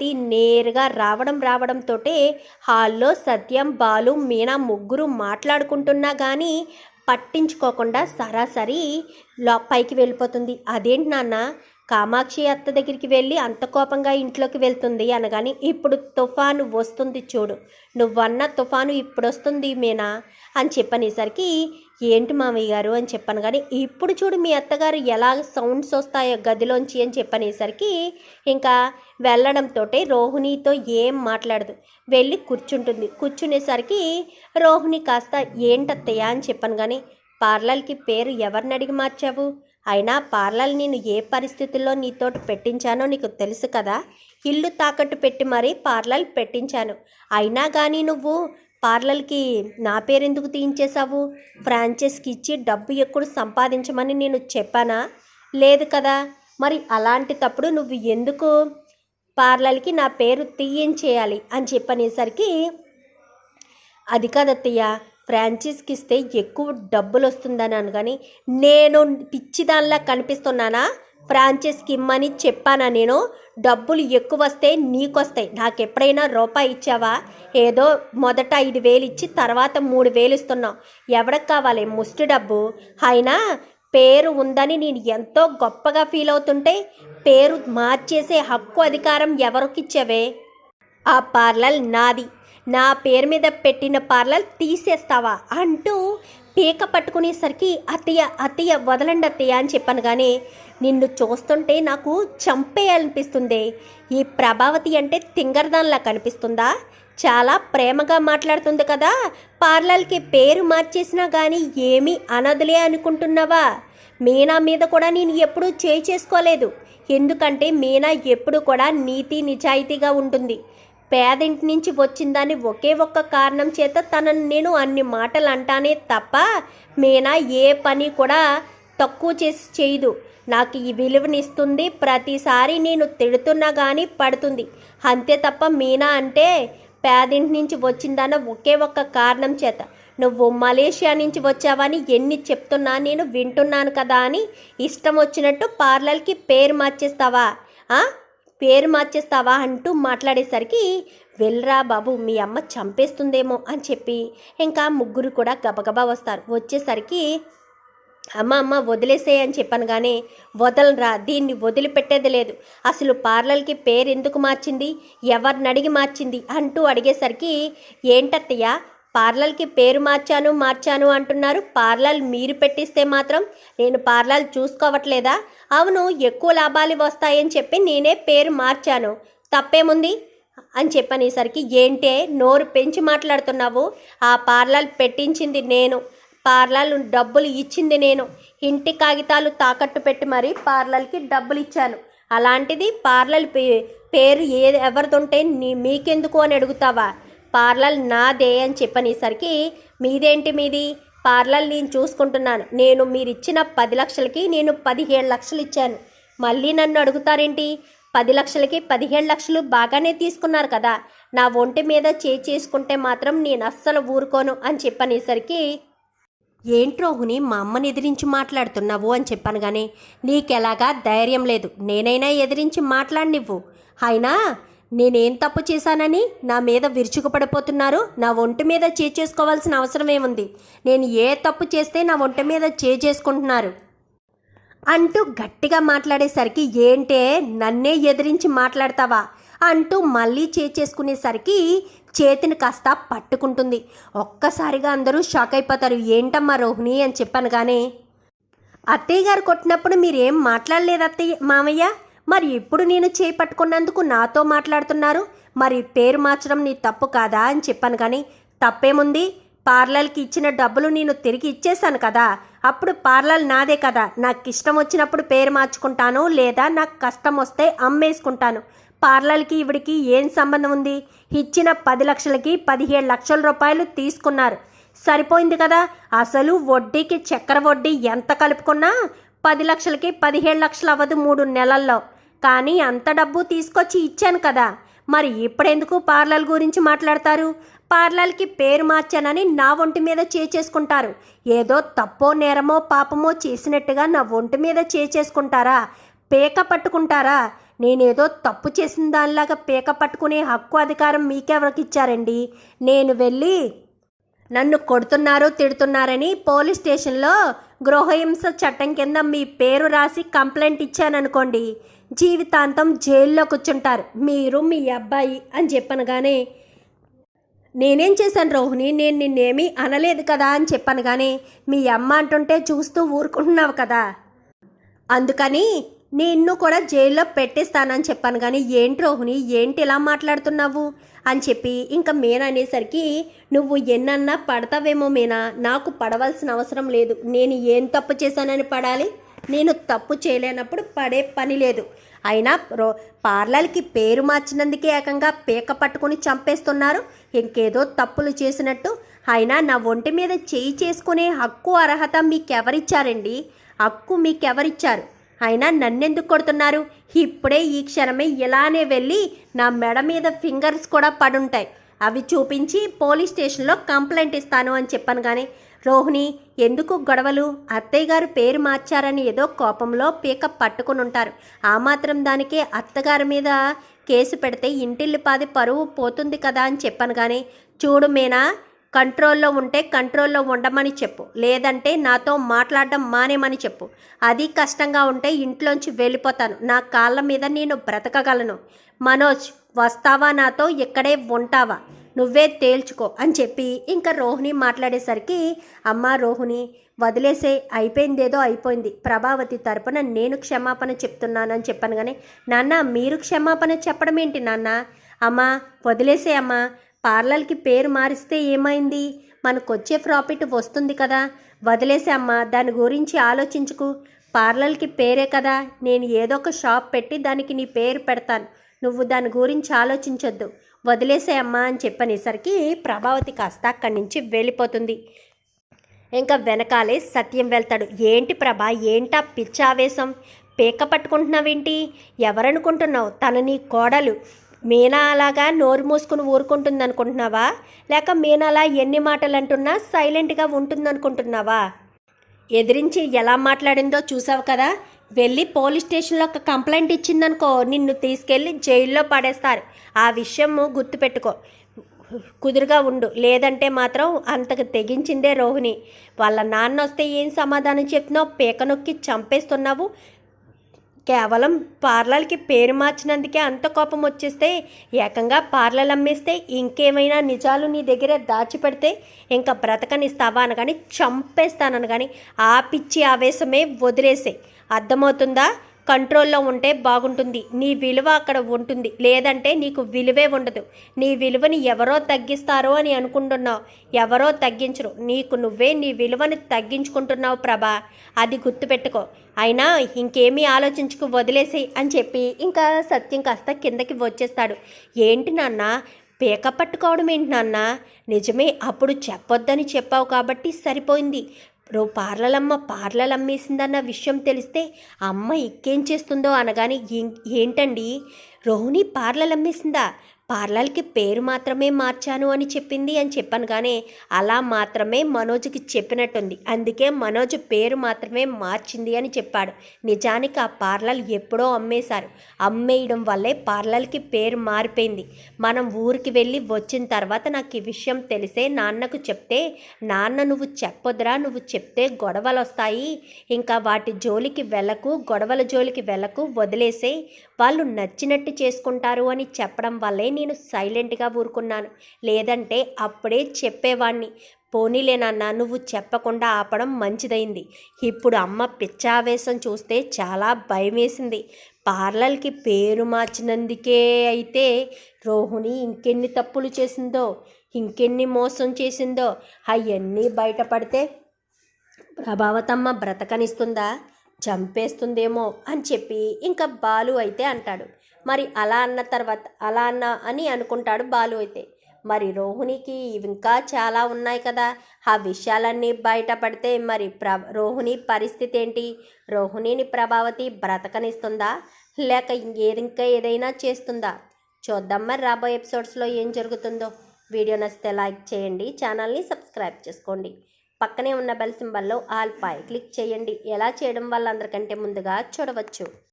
తి నేరుగా రావడం రావడంతోటే హాల్లో సత్యం బాలు మీనా ముగ్గురు మాట్లాడుకుంటున్నా కానీ పట్టించుకోకుండా సరాసరి లో పైకి వెళ్ళిపోతుంది. అదేంటి నాన్న? కామాక్షి అత్త దగ్గరికి వెళ్ళి అంత కోపంగా ఇంట్లోకి వెళ్తుంది అనగాని ఇప్పుడు తుఫాను వస్తుంది చూడు. నువ్వన్న తుఫాను ఇప్పుడు వస్తుంది మీనా? అని చెప్పనేసరికి ఏంటి మామయ్య గారు? అని చెప్పాను కానీ ఇప్పుడు చూడు మీ అత్తగారు ఎలా సౌండ్స్ వస్తాయో గదిలోంచి అని చెప్పనేసరికి ఇంకా వెళ్ళడంతో రోహిణితో ఏం మాట్లాడదు. వెళ్ళి కూర్చుంటుంది. కూర్చునేసరికి రోహిణి కాస్త ఏంటత్తయ్యా? అని చెప్పాను కానీ పార్లర్కి పేరు ఎవరిని అడిగి మార్చావు? అయినా పార్లర్ నేను ఏ పరిస్థితుల్లో నీతోటి పెట్టించానో నీకు తెలుసు కదా. ఇల్లు తాకట్టు పెట్టి మరీ పార్లర్ పెట్టించాను. అయినా కానీ నువ్వు పార్లర్కి నా పేరెందుకు తీయించేశావు? ఫ్రాంచైజ్కి ఇచ్చి డబ్బు ఎక్కువ సంపాదించమని నేను చెప్పానా? లేదు కదా. మరి అలాంటి తప్పుడు నువ్వు ఎందుకు పార్లర్కి నా పేరు తీయించేయాలి అని చెప్పనేసరికి అది కాదత్తయ్య. ఫ్రాంచైజ్కి ఇస్తే ఎక్కువ డబ్బులు వస్తుందని అనగాని నేను పిచ్చిదానిలా కనిపిస్తున్నానా? ఫ్రాంచైజ్కి ఇమ్మని చెప్పానా నేను? డబ్బులు ఎక్కువ వస్తే నీకొస్తాయి. నాకు ఎప్పుడైనా రూపాయి ఇచ్చావా? ఏదో మొదట ఐదు వేలు ఇచ్చి తర్వాత మూడు వేలు ఇస్తున్నావు. ఎవరికి కావాలి? ముష్టి డబ్బు. అయినా పేరు ఉందని నేను ఎంతో గొప్పగా ఫీల్ అవుతుంటే పేరు మార్చేసే హక్కు అధికారం ఎవరికిచ్చావే ఆ పార్లర్ నాది. నా పేరు మీద పెట్టిన పార్లర్ తీసేస్తావా అంటూ పీక పట్టుకునేసరికి అత్తయ్య అత్తయ్య వదలండి అత్తయ్య అని చెప్పాను కానీ నిన్ను చూస్తుంటే నాకు చంపేయాలనిపిస్తుంది. ఈ ప్రభావతి అంటే తింగరదాన్లా కనిపిస్తుందా? చాలా ప్రేమగా మాట్లాడుతుంది కదా. పార్లర్కి పేరు మార్చేసినా కానీ ఏమీ అనదులే అనుకుంటున్నావా? మీనా మీద కూడా నేను ఎప్పుడూ చేయి చేసుకోలేదు. ఎందుకంటే మీనా ఎప్పుడు కూడా నీతి నిజాయితీగా ఉంటుంది. పేదింటి నుంచి వచ్చిందని ఒకే ఒక్క కారణం చేత తనను నేను అన్ని మాటలు అంటానే తప్ప మీనా ఏ పని కూడా తక్కువ చేసి చేయదు. నాకు ఈ విలువనిస్తుంది. ప్రతిసారి నేను తిడుతున్నా కానీ పడుతుంది. అంతే తప్ప మీనా అంటే పేదింటి నుంచి వచ్చిందన్న ఒకే ఒక్క కారణం చేత. నువ్వు మలేషియా నుంచి వచ్చావని ఎన్ని చెప్తున్నా నేను వింటున్నాను కదా అని ఇష్టం వచ్చినట్టు పార్లర్కి పేరు మార్చేస్తావా? పేరు మార్చేస్తావా అంటూ మాట్లాడేసరికి వెళ్ళరా బాబు మీ అమ్మ చంపేస్తుందేమో అని చెప్పి ఇంకా ముగ్గురు కూడా గబగబా వస్తారు. వచ్చేసరికి అమ్మ అమ్మ వదిలేసేయని అని చెప్పాను కానీ వదలరా దీన్ని వదిలిపెట్టేది లేదు. అసలు పార్లర్కి పేరు ఎందుకు మార్చింది? ఎవరిని అడిగి మార్చింది? అంటూ అడిగేసరికి ఏంటత్తయ్య పార్లర్కి పేరు మార్చాను మార్చాను అంటున్నారు. పార్లర్ మీరు పెట్టిస్తే మాత్రం నేను పార్లర్ చూసుకోవట్లేదా? అవును ఎక్కువ లాభాలు వస్తాయని చెప్పి నేనే పేరు మార్చాను. తప్పేముంది? అని చెప్పనేసరికి ఏంటే? నోరు పెంచి మాట్లాడుతున్నావు. ఆ పార్లర్ పెట్టించింది నేను. పార్లర్ డబ్బులు ఇచ్చింది నేను. ఇంటి కాగితాలు తాకట్టు పెట్టి మరీ పార్లర్కి డబ్బులు ఇచ్చాను. అలాంటిది పార్లర్ పే- పేరు ఏ ఎవరిదుంటే నీ మీకెందుకు అని అడుగుతావా? పార్లర్ నాదే అని చెప్పనేసరికి మీదేంటి మీది? పార్లర్ నేను చూసుకుంటున్నాను. నేను మీరు ఇచ్చిన పది లక్షలకి నేను పదిహేడు లక్షలు ఇచ్చాను. మళ్ళీ నన్ను అడుగుతారేంటి? పది లక్షలకి పదిహేడు లక్షలు బాగానే తీసుకున్నారు కదా. నా ఒంటి మీద చేసుకుంటే మాత్రం నేను అస్సలు ఊరుకోను అని చెప్పనేసరికి ఏంట్రోహుని మా అమ్మని ఎదిరించి మాట్లాడుతున్నావు అని చెప్పాను కానీ నీకెలాగా ధైర్యం లేదు. నేనైనా ఎదిరించి మాట్లాడినివ్వు. అయినా నేనేం తప్పు చేశానని నా మీద విరుచుకుపడిపోతున్నారు? నా ఒంటి మీద చేసుకోవాల్సిన అవసరం ఏముంది? నేను ఏ తప్పు చేస్తే నా ఒంటి మీద చేసుకుంటున్నారు? అంటూ గట్టిగా మాట్లాడేసరికి ఏంటే? నన్నే ఎదిరించి మాట్లాడతావా? అంటూ మళ్ళీ చేసేసుకునేసరికి చేతిని కాస్త పట్టుకుంటుంది. ఒక్కసారిగా అందరూ షాక్ అయిపోతారు. ఏంటమ్మా రోహిణి? అని చెప్పాను కానీ అత్తయ్య గారు కొట్టినప్పుడు మీరేం మాట్లాడలేదు అత్తయ్య మామయ్య? మరి ఇప్పుడు నేను చేపట్టుకున్నందుకు నాతో మాట్లాడుతున్నారు? మరి పేరు మార్చడం నీ తప్పు కాదా అని చెప్పాను కానీ తప్పేముంది? పార్లర్కి ఇచ్చిన డబ్బులు నేను తిరిగి ఇచ్చేశాను కదా. అప్పుడు పార్లర్ నాదే కదా. నాకు ఇష్టం వచ్చినప్పుడు పేరు మార్చుకుంటాను లేదా నాకు కష్టం వస్తే అమ్మేసుకుంటాను. పార్లర్కి ఇవిడికి ఏం సంబంధం ఉంది? ఇచ్చిన పది లక్షలకి పదిహేడు లక్షల రూపాయలు తీసుకున్నారు. సరిపోయింది కదా. అసలు వడ్డీకి చక్కెర వడ్డీ ఎంత కలుపుకున్నా? పది లక్షలకి పదిహేడు లక్షలు అవ్వదు మూడు నెలల్లో. కానీ అంత డబ్బు తీసుకొచ్చి ఇచ్చాను కదా. మరి ఇప్పుడెందుకు పార్లర్ గురించి మాట్లాడతారు? పార్లర్కి పేరు మార్చానని నా ఒంటి మీద చేసుకుంటారు ఏదో తప్పో నేరమో పాపమో చేసినట్టుగా నా ఒంటి మీద చేసుకుంటారా పేక పట్టుకుంటారా? నేనేదో తప్పు చేసిన దానిలాగా పీక పట్టుకునే హక్కు అధికారం మీకెవరికి ఇచ్చారండి నేను వెళ్ళి నన్ను కొడుతున్నారు తిడుతున్నారని పోలీస్ స్టేషన్లో గృహహింస చట్టం కింద మీ పేరు రాసి కంప్లైంట్ ఇచ్చాననుకోండి. జీవితాంతం జైల్లో కూర్చుంటారు మీరు మీ అబ్బాయి అని చెప్పనగానే నేనేం చేశాను రోహిణి? నేను నిన్నేమీ అనలేదు కదా? అని చెప్పాను కానీ మీ అమ్మ అంటుంటే చూస్తూ ఊరుకుంటున్నావు కదా. అందుకని నిన్ను కూడా జైల్లో పెట్టేస్తానని చెప్పాను కానీ ఏంటి రోహిణి? ఏంటి ఇలా మాట్లాడుతున్నావు? అని చెప్పి ఇంకా మీనా అనేసరికి నువ్వు ఎన్నన్నా పడతావేమో మీనా? నాకు పడవలసిన అవసరం లేదు. నేను ఏం తప్పు చేశానని పడాలి? నేను తప్పు చేయలేనప్పుడు పడే పని లేదు. అయినా రో పార్లర్కి పేరు మార్చినందుకే ఏకంగా పీక పట్టుకుని చంపేస్తున్నారు. ఇంకేదో తప్పులు చేసినట్టు. అయినా నా ఒంటి మీద చేయి చేసుకునే హక్కు అర్హత మీకెవరిచ్చారండి? హక్కు మీకెవరిచ్చారు? అయినా నన్నెందుకు కొడుతున్నారు? ఇప్పుడే ఈ క్షణమే ఇలానే వెళ్ళి నా మెడ మీద ఫింగర్స్ కూడా పడుంటాయి. అవి చూపించి పోలీస్ స్టేషన్లో కంప్లైంట్ ఇస్తాను అని చెప్పాను కానీ రోహిణి ఎందుకు గొడవలు? అత్తయ్య గారు పేరు మార్చారని ఏదో కోపంలో పీక పట్టుకుని ఉంటారు ఆ మాత్రం దానికే అత్తగారి మీద కేసు పెడితే ఇంటిల్లిపాది పరువు పోతుంది కదా అని చెప్పాను కానీ చూడు మీనా కంట్రోల్లో ఉంటే కంట్రోల్లో ఉండమని చెప్పు. లేదంటే నాతో మాట్లాడడం మానేమని చెప్పు. అది కష్టంగా ఉంటే ఇంట్లోంచి వెళ్ళిపోతాను. నా కాళ్ళ మీద నేను బ్రతకగలను. మనోజ్ వస్తావా? నాతో ఇక్కడే ఉంటావా? నువ్వే తేల్చుకో అని చెప్పి ఇంకా రోహిణి మాట్లాడేసరికి అమ్మ రోహిణి వదిలేసే అయిపోయిందేదో అయిపోయింది. ప్రభావతి తరపున నేను క్షమాపణ చెప్తున్నానని చెప్పాను కానీ నాన్న మీరు క్షమాపణ చెప్పడం ఏంటి నాన్న? అమ్మా వదిలేసే అమ్మా పార్లర్కి పేరు మారిస్తే ఏమైంది? మనకు వచ్చే ప్రాఫిట్ వస్తుంది కదా. వదిలేసే అమ్మా దాని గురించి ఆలోచించుకు. పార్లర్కి పేరే కదా. నేను ఏదో ఒక షాప్ పెట్టి దానికి నీ పేరు పెడతాను. నువ్వు దాని గురించి ఆలోచించొద్దు. వదిలేసేయమ్మా అని చెప్పనేసరికి ప్రభావతి కాస్త అక్కడి నుంచి వెళ్ళిపోతుంది. ఇంకా వెనకాలే సత్యం వెళ్తాడు. ఏంటి ప్రభా ఏంటా పిచ్చావేశం? పీక పట్టుకుంటున్నావేంటి? ఎవరనుకుంటున్నావు? తన నీ కోడలు. మీనా అలాగా నోరు మూసుకుని ఊరుకుంటుంది అనుకుంటున్నావా లేక మీనాలా ఎన్ని మాటలు అంటున్నా సైలెంట్గా ఉంటుందనుకుంటున్నావా? ఎదిరించి ఎలా మాట్లాడిందో చూసావు కదా? వెళ్ళి పోలీస్ స్టేషన్లో ఒక కంప్లైంట్ ఇచ్చిందనుకో నిన్ను తీసుకెళ్ళి జైల్లో పడేస్తారు. ఆ విషయం గుర్తుపెట్టుకో. కుదురుగా ఉండు. లేదంటే మాత్రం అంతకు తెగించిందే రోహిణి. వాళ్ళ నాన్న వస్తే ఏం సమాధానం చెప్తున్నావు పీక నొక్కి చంపేస్తున్నావు. కేవలం పార్లర్కి పేరు మార్చినందుకే అంత కోపం వచ్చేస్తే ఏకంగా పార్లర్ అమ్మేస్తే ఇంకేమైనా నిజాలు నీ దగ్గర దాచిపెడితే ఇంకా బ్రతకనిస్తావా అనగాని చంపేస్తానని కానీ ఆ పిచ్చి ఆవేశమే వదిలేసే అర్థమవుతుందా? కంట్రోల్లో ఉంటే బాగుంటుంది. నీ విలువ అక్కడ ఉంటుంది. లేదంటే నీకు విలువే ఉండదు. నీ విలువని ఎవరో తగ్గిస్తారో అని అనుకుంటున్నావు. ఎవరో తగ్గించరు. నీకు నువ్వే నీ విలువని తగ్గించుకుంటున్నావు ప్రభా. అది గుర్తుపెట్టుకో. అయినా ఇంకేమీ ఆలోచించుకు వదిలేసి అని చెప్పి ఇంకా సత్యం కాస్త కిందకి వచ్చేస్తాడు. ఏంటి నాన్న? పీక పట్టుకోవడం ఏంటి నాన్న? నిజమే అప్పుడు చెప్పొద్దని చెప్పావు కాబట్టి సరిపోయింది. రో పార్లలమ్మ పార్లలు అమ్మేసిందన్న విషయం తెలిస్తే అమ్మ ఇక్కేం చేస్తుందో అనగానే ఏంటండి? రోహిణి పార్లలు అమ్మేసిందా పార్లర్కి పేరు మాత్రమే మార్చాను అని చెప్పింది అని చెప్పాను కానీ అలా మాత్రమే మనోజ్కి చెప్పినట్టుంది. అందుకే మనోజ్ పేరు మాత్రమే మార్చింది అని చెప్పాడు. నిజానికి ఆ పార్లర్ ఎప్పుడో అమ్మేశారు. అమ్మేయడం వల్లే పార్లర్కి పేరు మారిపోయింది. మనం ఊరికి వెళ్ళి వచ్చిన తర్వాత నాకు ఈ విషయం తెలిసే నాన్నకు చెప్తే నాన్న నువ్వు చెప్పొద్దురా నువ్వు చెప్తే గొడవలు వస్తాయి ఇంకా వాటి జోలికి వెళ్ళకు గొడవల జోలికి వెళ్ళకు వదిలేసే. వాళ్ళు నచ్చినట్టు చేసుకుంటారు అని చెప్పడం వల్లే నేను సైలెంట్గా ఊరుకున్నాను. లేదంటే అప్పుడే చెప్పేవాణ్ణి. పోనీలే నాన్న నువ్వు చెప్పకుండా ఆపడం మంచిదైంది. ఇప్పుడు అమ్మ పిచ్చావేశం చూస్తే చాలా భయం వేసింది పార్లర్కి పేరు మార్చినందుకే అయితే రోహిణి ఇంకెన్ని తప్పులు చేసిందో ఇంకెన్ని మోసం చేసిందో అవన్నీ బయటపడితే ప్రభావతమ్మ బ్రతకనిస్తుందా? చంపేస్తుందేమో అని చెప్పి ఇంకా బాలు అయితే అంటాడు. మరి అలా అన్న తర్వాత అలా అన్న అని అనుకుంటాడు బాలు అయితే. మరి రోహిణికి ఇంకా చాలా ఉన్నాయి కదా. ఆ విషయాలన్నీ బయటపడితే మరి ప్ర రోహిణి పరిస్థితి ఏంటి? రోహిణిని ప్రభావతి బ్రతకనిస్తుందా? లేక ఇంకా ఏదైనా చేస్తుందా? చూద్దాం మరి రాబోయే ఎపిసోడ్స్లో ఏం జరుగుతుందో. వీడియో నచ్చితే లైక్ చేయండి ఛానల్ని సబ్స్క్రైబ్ చేసుకోండి. పక్కనే ఉన్న బెల్ సింబల్లో ఆల్ పై క్లిక్ చేయండి. ఎలా చేయడం వల్ల అందరికంటే ముందుగా చూడవచ్చు.